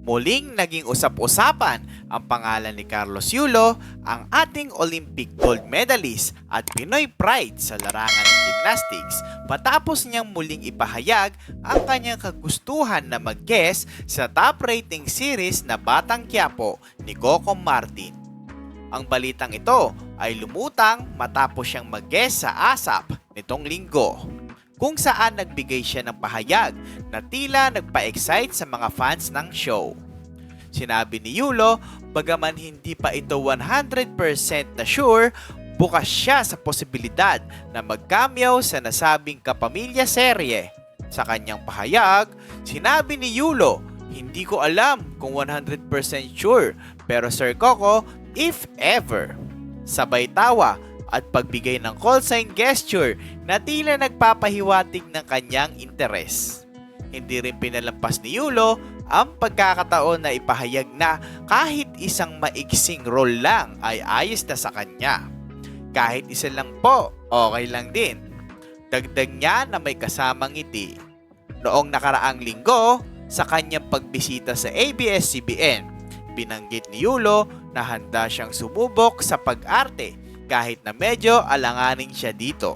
Muling naging usap-usapan ang pangalan ni Carlos Yulo, ang ating Olympic gold medalist at Pinoy pride sa larangan ng gymnastics patapos niyang muling ipahayag ang kanyang kagustuhan na mag-guest sa top rating series na Batang Quiapo ni Coco Martin. Ang balitang ito ay lumutang matapos siyang mag-guest sa ASAP nitong linggo kung saan nagbigay siya ng pahayag na tila nagpa-excite sa mga fans ng show. Sinabi ni Yulo, bagaman hindi pa ito 100% na sure, bukas siya sa posibilidad na mag-cameo sa nasabing kapamilya serye. Sa kanyang pahayag, sinabi ni Yulo, hindi ko alam kung 100% sure, pero Sir Coco, if ever. Sabay tawa at pagbigay ng call sign gesture na tila nagpapahiwatig ng kanyang interes. Hindi rin pinalampas ni Yulo ang pagkakataon na ipahayag na kahit isang maiksing role lang ay ayos na sa kanya. Kahit isa lang po, okay lang din. Dagdag niya na may kasamang ngiti. Noong nakaraang linggo, sa kanyang pagbisita sa ABS-CBN, binanggit ni Yulo na handa siyang sumubok sa pag-arte kahit na medyo alanganin siya dito.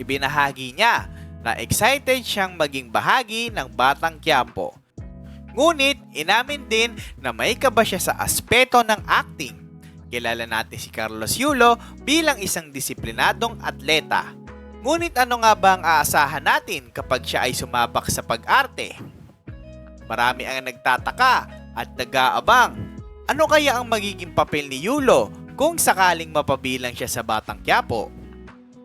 Ibinahagi niya na excited siyang maging bahagi ng Batang Quiapo. Ngunit inamin din na may kaba siya sa aspeto ng acting. Kilala natin si Carlos Yulo bilang isang disiplinadong atleta. Ngunit ano nga ba ang aasahan natin kapag siya ay sumabak sa pag-arte? Marami ang nagtataka at nag-aabang. Ano kaya ang magiging papel ni Yulo kung sakaling mapabilang siya sa Batang Quiapo?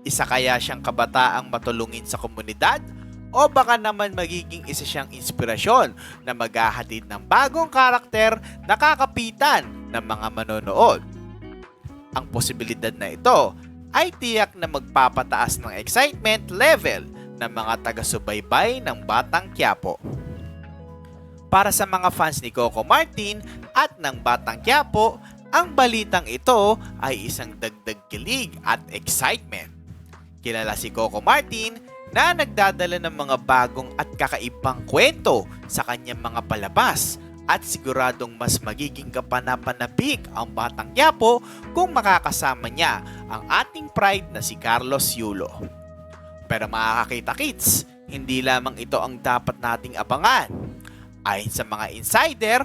Isa kaya siyang kabataang matulungin sa komunidad? O baka naman magiging isa siyang inspirasyon na maghahatid ng bagong karakter na kakapitan ng mga manonood? Ang posibilidad na ito ay tiyak na magpapataas ng excitement level ng mga taga-subaybay ng Batang Quiapo. Para sa mga fans ni Coco Martin at ng Batang Quiapo, ang balitang ito ay isang dagdag kilig at excitement. Kilala si Coco Martin na nagdadala ng mga bagong at kakaibang kwento sa kanyang mga palabas at siguradong mas magiging kapanapanabik ang Batang Quiapo kung makakasama niya ang ating pride na si Carlos Yulo. Pero makakakita kids, hindi lamang ito ang dapat nating abangan. Ayon sa mga insider,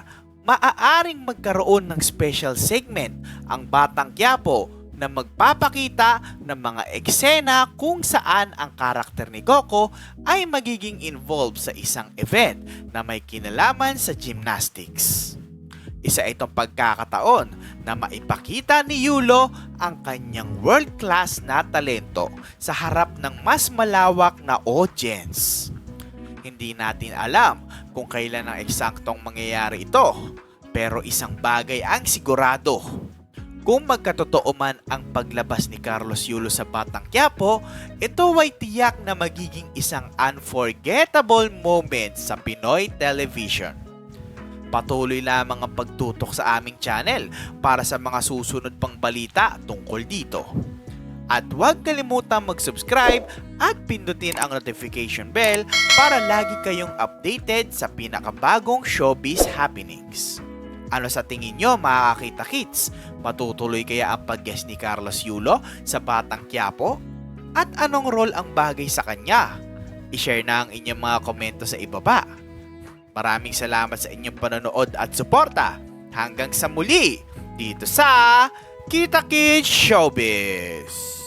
maaaring magkaroon ng special segment ang Batang Quiapo na magpapakita ng mga eksena kung saan ang karakter ni Goku ay magiging involved sa isang event na may kinalaman sa gymnastics. Isa itong pagkakataon na maipakita ni Yulo ang kanyang world-class na talento sa harap ng mas malawak na audience. Hindi natin alam kung kailan ang eksaktong mangyayari ito, pero isang bagay ang sigurado. Kung magkatotoo man ang paglabas ni Carlos Yulo sa Batang Quiapo, ito ay tiyak na magiging isang unforgettable moment sa Pinoy television. Patuloy lamang ang pagtutok sa aming channel para sa mga susunod pang balita tungkol dito. At huwag kalimutang mag-subscribe at pindutin ang notification bell para lagi kayong updated sa pinakabagong showbiz happenings. Ano sa tingin nyo mga kakita kids? Matutuloy kaya ang pag-guest ni Carlos Yulo sa Batang Quiapo? At anong role ang bagay sa kanya? I-share na ang inyong mga komento sa ibaba. Maraming salamat sa inyong panonood at suporta. Hanggang sa muli, dito sa Kita Kids Showbiz!